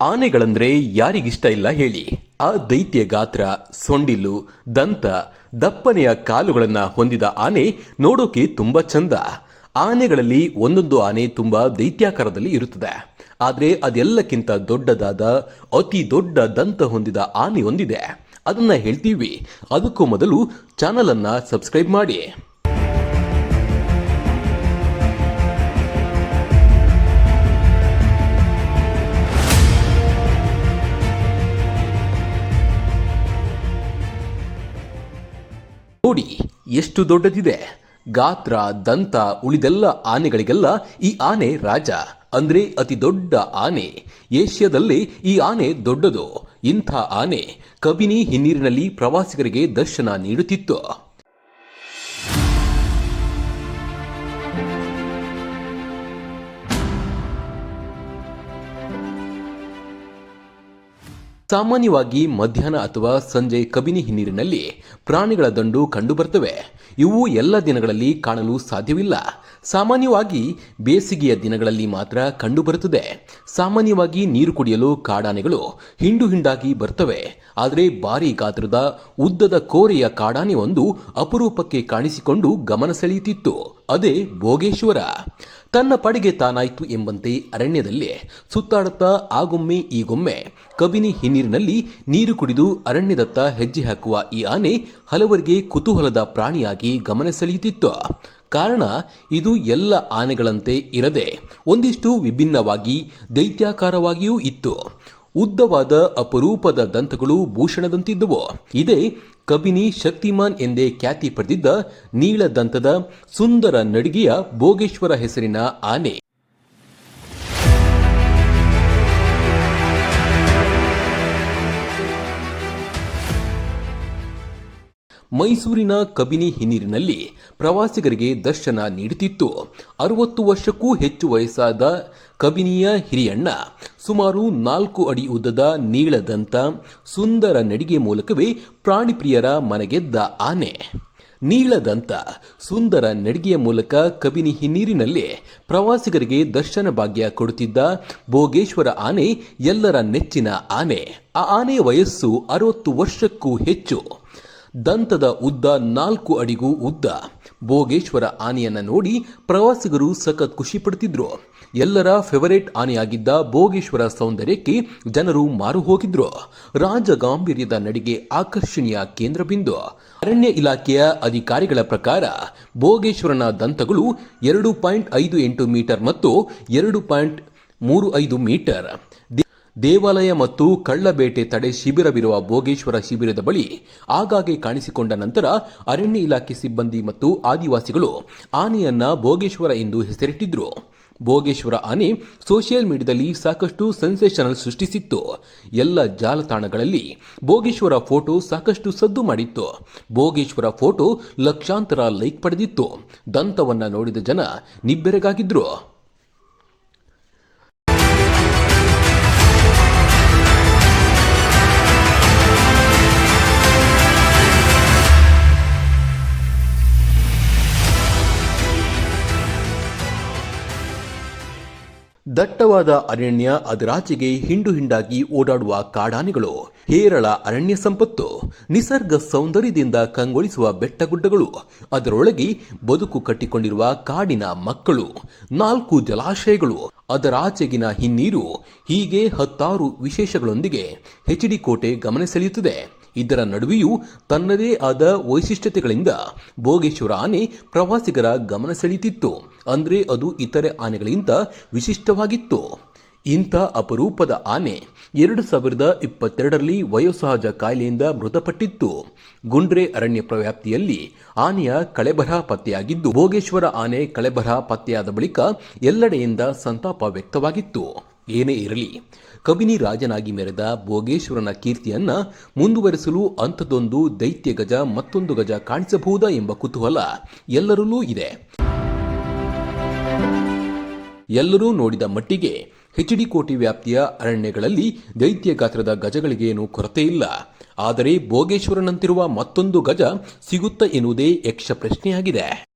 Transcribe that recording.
ಆನೆಗಳಂದ್ರೆ ಯಾರಿಗಿಷ್ಟ ಇಲ್ಲ ಹೇಳಿ. ಆ ದೈತ್ಯ ಗಾತ್ರ, ಸೊಂಡಿಲು, ದಂತ, ದಪ್ಪನೆಯ ಕಾಲುಗಳನ್ನ ಹೊಂದಿದ ಆನೆ ನೋಡೋಕೆ ತುಂಬಾ ಚಂದ. ಆನೆಗಳಲ್ಲಿ ಒಂದೊಂದು ಆನೆ ತುಂಬಾ ದೈತ್ಯಾಕಾರದಲ್ಲಿ ಇರುತ್ತದೆ. ಆದರೆ ಅದೆಲ್ಲಕ್ಕಿಂತ ದೊಡ್ಡದಾದ, ಅತಿ ದೊಡ್ಡ ದಂತ ಹೊಂದಿದ ಆನೆ ಹೊಂದಿದೆ ಅದನ್ನ ಹೇಳ್ತೀವಿ. ಅದಕ್ಕೂ ಮೊದಲು ಚಾನಲ್ ಅನ್ನ ಸಬ್ಸ್ಕ್ರೈಬ್ ಮಾಡಿ. ನೋಡಿ, ಎಷ್ಟು ದೊಡ್ಡದಿದೆ. ಗಾತ್ರ, ದಂತ, ಉಳಿದೆಲ್ಲ ಆನೆಗಳಿಗೆಲ್ಲ ಈ ಆನೆ ರಾಜ. ಅಂದ್ರೆ ಅತಿ ದೊಡ್ಡ ಆನೆ. ಏಷ್ಯಾದಲ್ಲಿ ಈ ಆನೆ ದೊಡ್ಡದು. ಇಂಥ ಆನೆ ಕಬಿನಿ ಹಿನ್ನೀರಿನಲ್ಲಿ ಪ್ರವಾಸಿಗರಿಗೆ ದರ್ಶನ ನೀಡುತ್ತಿತ್ತು. ಸಾಮಾನ್ಯವಾಗಿ ಮಧ್ಯಾಹ್ನ ಅಥವಾ ಸಂಜೆ ಕಬಿನಿ ಹಿನ್ನೀರಿನಲ್ಲಿ ಪ್ರಾಣಿಗಳ ದಂಡು ಕಂಡುಬರ್ತವೆ. ಇವು ಎಲ್ಲ ದಿನಗಳಲ್ಲಿ ಕಾಣಲು ಸಾಧ್ಯವಿಲ್ಲ. ಸಾಮಾನ್ಯವಾಗಿ ಬೇಸಿಗೆಯ ದಿನಗಳಲ್ಲಿ ಮಾತ್ರ ಕಂಡುಬರುತ್ತದೆ. ಸಾಮಾನ್ಯವಾಗಿ ನೀರು ಕುಡಿಯಲು ಕಾಡಾನೆಗಳು ಹಿಂಡು ಹಿಂಡಾಗಿ ಬರ್ತವೆ. ಆದರೆ ಭಾರಿ ಗಾತ್ರದ ಉದ್ದದ ಕೋರೆಯ ಕಾಡಾನೆ ಒಂದು ಅಪರೂಪಕ್ಕೆ ಕಾಣಿಸಿಕೊಂಡು ಗಮನ ಸೆಳೆಯುತ್ತಿತ್ತು. ಅದೇ ಭೋಗೇಶ್ವರ. ತನ್ನ ಪಡೆಗೆ ತಾನಾಯಿತು ಎಂಬಂತೆ ಅರಣ್ಯದಲ್ಲಿ ಸುತ್ತಾಡುತ್ತಾ ಆಗೊಮ್ಮೆ ಈಗೊಮ್ಮೆ ಕಬಿನಿ ಹಿನ್ನೀರಿನಲ್ಲಿ ನೀರು ಕುಡಿದು ಅರಣ್ಯದತ್ತ ಹೆಜ್ಜೆ ಹಾಕುವ ಈ ಆನೆ ಹಲವರಿಗೆ ಕುತೂಹಲದ ಪ್ರಾಣಿಯಾಗಿ ಗಮನ ಸೆಳೆಯುತ್ತಿತ್ತು. ಕಾರಣ ಇದು ಎಲ್ಲ ಆನೆಗಳಂತೆ ಇರದೆ ಒಂದಿಷ್ಟು ವಿಭಿನ್ನವಾಗಿ ದೈತ್ಯಾಕಾರವಾಗಿಯೂ ಇತ್ತು. ಉದ್ದವಾದ ಅಪರೂಪದ ದಂತಗಳು ಭೂಷಣದಂತಿದ್ದವು. ಇದೇ ಕಬಿನಿ ಶಕ್ತಿಮಾನ್ ಎಂದೇ ಖ್ಯಾತಿ ಪಡೆದಿದ್ದ ನೀಳದಂತದ ಸುಂದರ ನಡಿಗೆಯ ಭೋಗೇಶ್ವರ ಹೆಸರಿನ ಆನೆ. ಮೈಸೂರಿನ ಕಬಿನಿ ಹಿನ್ನೀರಿನಲ್ಲಿ ಪ್ರವಾಸಿಗರಿಗೆ ದರ್ಶನ ನೀಡುತ್ತಿತ್ತು. ಅರವತ್ತು ವರ್ಷಕ್ಕೂ ಹೆಚ್ಚು ವಯಸ್ಸಾದ ಕಬಿನಿಯ ಹಿರಿಯಣ್ಣ ಸುಮಾರು ನಾಲ್ಕು ಅಡಿ ಉದ್ದದ ನೀಳದಂತ ಸುಂದರ ನಡಿಗೆ ಮೂಲಕವೇ ಪ್ರಾಣಿಪ್ರಿಯರ ಮನಗೆದ್ದ ಆನೆ. ನೀಳದಂತ ಸುಂದರ ನಡಿಗೆಯ ಮೂಲಕ ಕಬಿನಿ ಹಿನ್ನೀರಿನಲ್ಲಿ ಪ್ರವಾಸಿಗರಿಗೆ ದರ್ಶನ ಭಾಗ್ಯ ಕೊಡುತ್ತಿದ್ದ ಭೋಗೇಶ್ವರ ಆನೆ ಎಲ್ಲರ ನೆಚ್ಚಿನ ಆನೆ. ಆ ಆನೆಯ ವಯಸ್ಸು ಅರವತ್ತು ವರ್ಷಕ್ಕೂ ಹೆಚ್ಚು. ದಂತದ ಉದ್ದ ನಾಲ್ಕು ಅಡಿಗೂ ಉದ್ದ. ಭೋಗೇಶ್ವರ ಆನೆಯನ್ನ ನೋಡಿ ಪ್ರವಾಸಿಗರು ಸಖತ್ ಖುಷಿ ಪಡ್ತಿದ್ರು ಎಲ್ಲರ ಫೆವರೇಟ್ ಆನೆಯಾಗಿದ್ದ ಭೋಗೇಶ್ವರ ಸೌಂದರ್ಯಕ್ಕೆ ಜನರು ಮಾರು ಹೋಗಿದ್ರು. ರಾಜ ಗಾಂಭೀರ್ಯದ ನಡಿಗೆ ಆಕರ್ಷಣೀಯ ಕೇಂದ್ರ ಬಿಂದು ಅರಣ್ಯ ಇಲಾಖೆಯ ಅಧಿಕಾರಿಗಳ ಪ್ರಕಾರ ಭೋಗೇಶ್ವರನ ದಂತಗಳು ಎರಡು ಪಾಯಿಂಟ್ ಐದು ಎಂಟು ಮೀಟರ್ ಮತ್ತು ಎರಡು ಪಾಯಿಂಟ್ ಮೂರು ಐದು ಮೀಟರ್. ದೇವಾಲಯ ಮತ್ತು ಕಳ್ಳಬೇಟೆ ತಡೆ ಶಿಬಿರವಿರುವ ಭೋಗೇಶ್ವರ ಶಿಬಿರದ ಬಳಿ ಆಗಾಗ್ಗೆ ಕಾಣಿಸಿಕೊಂಡ ನಂತರ ಅರಣ್ಯ ಇಲಾಖೆ ಸಿಬ್ಬಂದಿ ಮತ್ತು ಆದಿವಾಸಿಗಳು ಆನೆಯನ್ನ ಭೋಗೇಶ್ವರ ಎಂದು ಹೆಸರಿಟ್ಟಿದ್ರು. ಭೋಗೇಶ್ವರ ಆನೆ ಸೋಷಿಯಲ್ ಮೀಡಿಯಾದಲ್ಲಿ ಸಾಕಷ್ಟು ಸೆನ್ಸೇಷನಲ್ ಸೃಷ್ಟಿಸಿತ್ತು. ಎಲ್ಲ ಜಾಲತಾಣಗಳಲ್ಲಿ ಭೋಗೇಶ್ವರ ಫೋಟೋ ಸಾಕಷ್ಟು ಸದ್ದು ಮಾಡಿತ್ತು. ಭೋಗೇಶ್ವರ ಫೋಟೋ ಲಕ್ಷಾಂತರ ಲೈಕ್ ಪಡೆದಿತ್ತು. ದಂತವನ್ನ ನೋಡಿದ ಜನ ನಿಬ್ಬೆರಗಾಗಿದ್ರು. ದಟ್ಟವಾದ ಅರಣ್ಯ ಅದರಾಚೆಗೆ ಹಿಂಡು ಹಿಂಡಾಗಿ ಓಡಾಡುವ ಕಾಡಾನೆಗಳು, ಹೇರಳ ಅರಣ್ಯ ಸಂಪತ್ತು, ನಿಸರ್ಗ ಸೌಂದರ್ಯದಿಂದ ಕಂಗೊಳಿಸುವ ಬೆಟ್ಟಗುಡ್ಡಗಳು, ಅದರೊಳಗೆ ಬದುಕು ಕಟ್ಟಿಕೊಂಡಿರುವ ಕಾಡಿನ ಮಕ್ಕಳು, ನಾಲ್ಕು ಜಲಾಶಯಗಳು, ಅದರಾಚೆಗಿನ ಹಿನ್ನೀರು, ಹೀಗೆ ಹತ್ತಾರು ವಿಶೇಷಗಳೊಂದಿಗೆ ಹೆಚ್ಡಿ ಕೋಟೆ ಗಮನ ಸೆಳೆಯುತ್ತದೆ. ಇದರ ನಡುವೆಯೂ ತನ್ನದೇ ಆದ ವೈಶಿಷ್ಟ್ಯತೆಗಳಿಂದ ಭೋಗೇಶ್ವರ ಆನೆ ಪ್ರವಾಸಿಗರ ಗಮನ ಸೆಳೆಯುತ್ತಿತ್ತು. ಅಂದರೆ ಅದು ಇತರೆ ಆನೆಗಳಿಂದ ವಿಶಿಷ್ಟವಾಗಿತ್ತು. ಇಂಥ ಅಪರೂಪದ ಆನೆ ಎರಡು ಸಾವಿರದ ಇಪ್ಪತ್ತೆರಡರಲ್ಲಿ ವಯೋಸಹಜ ಕಾಯಿಲೆಯಿಂದ ಮೃತಪಟ್ಟಿತ್ತು. ಗುಂಡ್ರೆ ಅರಣ್ಯ ಪ್ರವ್ಯಾಪ್ತಿಯಲ್ಲಿ ಆನೆಯ ಕಳೆಬರಹ ಪತ್ತೆಯಾಗಿದ್ದು, ಭೋಗೇಶ್ವರ ಆನೆ ಕಳೆಬರಹ ಪತ್ತೆಯಾದ ಬಳಿಕ ಎಲ್ಲೆಡೆಯಿಂದ ಸಂತಾಪ ವ್ಯಕ್ತವಾಗಿತ್ತು. ಏನೇ ಇರಲಿ, ಕಬಿನಿ ರಾಜನಾಗಿ ಮೆರೆದ ಭೋಗೇಶ್ವರನ ಕೀರ್ತಿಯನ್ನ ಮುಂದುವರೆಸಲು ಅಂಥದ್ದೊಂದು ದೈತ್ಯ ಗಜ ಮತ್ತೊಂದು ಗಜ ಕಾಣಿಸಬಹುದಾ ಎಂಬ ಕುತೂಹಲ ಎಲ್ಲರಲ್ಲೂ ಇದೆ. ಎಲ್ಲರೂ ನೋಡಿದ ಮಟ್ಟಿಗೆ ಹೆಚ್ಡಿ ಕೋಟಿ ವ್ಯಾಪ್ತಿಯ ಅರಣ್ಯಗಳಲ್ಲಿ ದೈತ್ಯ ಗಾತ್ರದ ಗಜಗಳಿಗೇನು ಕೊರತೆ ಇಲ್ಲ. ಆದರೆ ಭೋಗೇಶ್ವರನಂತಿರುವ ಮತ್ತೊಂದು ಗಜ ಸಿಗುತ್ತ ಎನ್ನುವುದೇ ಯಕ್ಷ ಪ್ರಶ್ನೆಯಾಗಿದೆ.